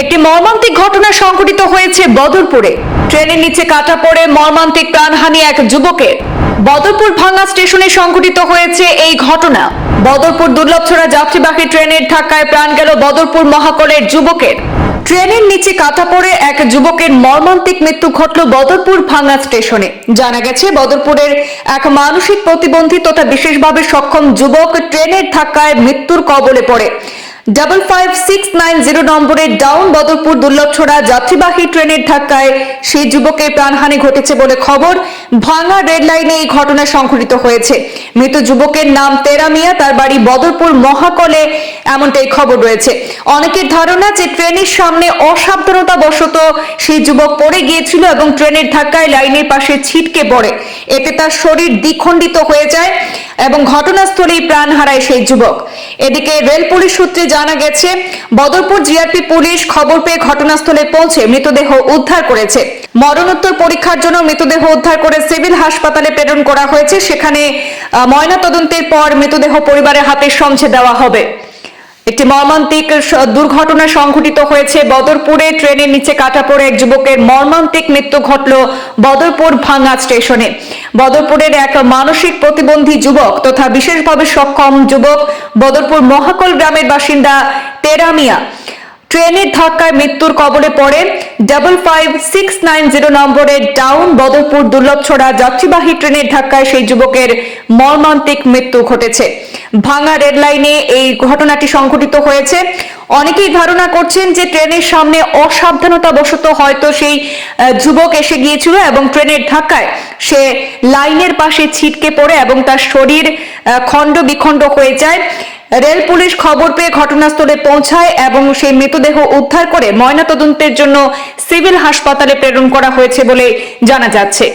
একটি মর্মান্তিক ঘটনা সংঘটিত হয়েছে বদরপুরে। ট্রেনের নিচে কাটা পড়ে মর্মান্তিক প্রাণহানি এক যুবকের। বদরপুর ভাঙ্গা স্টেশনে সংঘটিত হয়েছে এই ঘটনা। বদরপুর দুর্লভছড়া যাত্রীবাহী ট্রেনের ধাক্কায় প্রাণ গেল বদরপুর মহাকলের যুবকের। ট্রেনের নিচে কাটা পড়ে এক যুবকের মর্মান্তিক মৃত্যু ঘটল বদরপুর ভাঙ্গা স্টেশনে। জানা গেছে, বদরপুরের এক মানসিক প্রতিবন্ধী তথা বিশেষভাবে সক্ষম যুবক ট্রেনের ধাক্কায় মৃত্যুর কবলে পড়ে। Double five six nine zero নম্বরের ডাউন বদরপুর দুর্লভছড়া যাত্রীবাহী ট্রেনের ধাক্কায় সেই যুবকের প্রাণহানি ঘটেছে বলে খবর। ভাঙা রেল লাইনে এই ঘটনা সংঘটিত হয়েছে। মৃত যুবকের নাম তেরা মিয়া, তার বাড়ি বদরপুর মহাকলে এমনটাই খবর রয়েছে। অনেকের ধারণা যে ট্রেনের সামনে অসাবধানতা বশত সেই যুবক পড়ে গিয়েছিল এবং ট্রেনের ধাক্কায় লাইনের পাশে ছিটকে পড়ে। এতে তার শরীর দ্বিখণ্ডিত হয়ে যায়। এবং ঘটনাস্থলেই প্রাণ হারায় সেই যুবক। এদিকে রেল পুলিশ সূত্রে জানা গেছে, বদরপুর জিআরপি পুলিশ খবর পেয়ে ঘটনাস্থলে পৌঁছে মৃতদেহ উদ্ধার করেছে। মরণোত্তর পরীক্ষার জন্য মৃতদেহ উদ্ধার করে সিভিল হাসপাতালে প্রেরণ করা হয়েছে। সেখানে ময়না ময়নাতদন্তের পর মৃতদেহ পরিবারের হাতে সমঝে দেওয়া হবে। একটি মর্মান্তিক দুর্ঘটনা সংঘটিত হয়েছে বদরপুরে। ট্রেনের নিচে কাটা পড়ে এক যুবকের মর্মান্তিক মৃত্যু ঘটল বদরপুর ভাঙ্গা স্টেশনে। বদরপুরের এক মানসিক প্রতিবন্ধী যুবক তথা বিশেষভাবে সক্ষম যুবক বদরপুর মহাকল গ্রামের বাসিন্দা তেরামিয়া ট্রেনের ধাক্কায় মৃত্যুর কবলে পড়ে double five six nine zero নম্বরের ডাউন বদরপুর দুর্লভছড়া যাত্রীবাহী ট্রেনের ধাক্কায় সেই যুবকের মর্মান্তিক মৃত্যু ঘটেছে। ভাঙা রেল লাইনে এই ঘটনাটি সংঘটিত হয়েছে। অনেকেই ধারণা করছেন যে ট্রেনের সামনে অসাবধানতা বশত হয়তো সেই যুবক এসে গিয়েছিল এবং ট্রেনের ধাক্কায় সে লাইনের পাশে ছিটকে পড়ে এবং তার শরীর খণ্ড বিখণ্ড হয়ে যায়। রেল পুলিশ খবর পেয়ে ঘটনাস্থলে পৌঁছায় এবং সেই মৃতদেহ উদ্ধার করে ময়নাতদন্তের জন্য সিভিল হাসপাতালে প্রেরণ করা হয়েছে বলে জানা যাচ্ছে।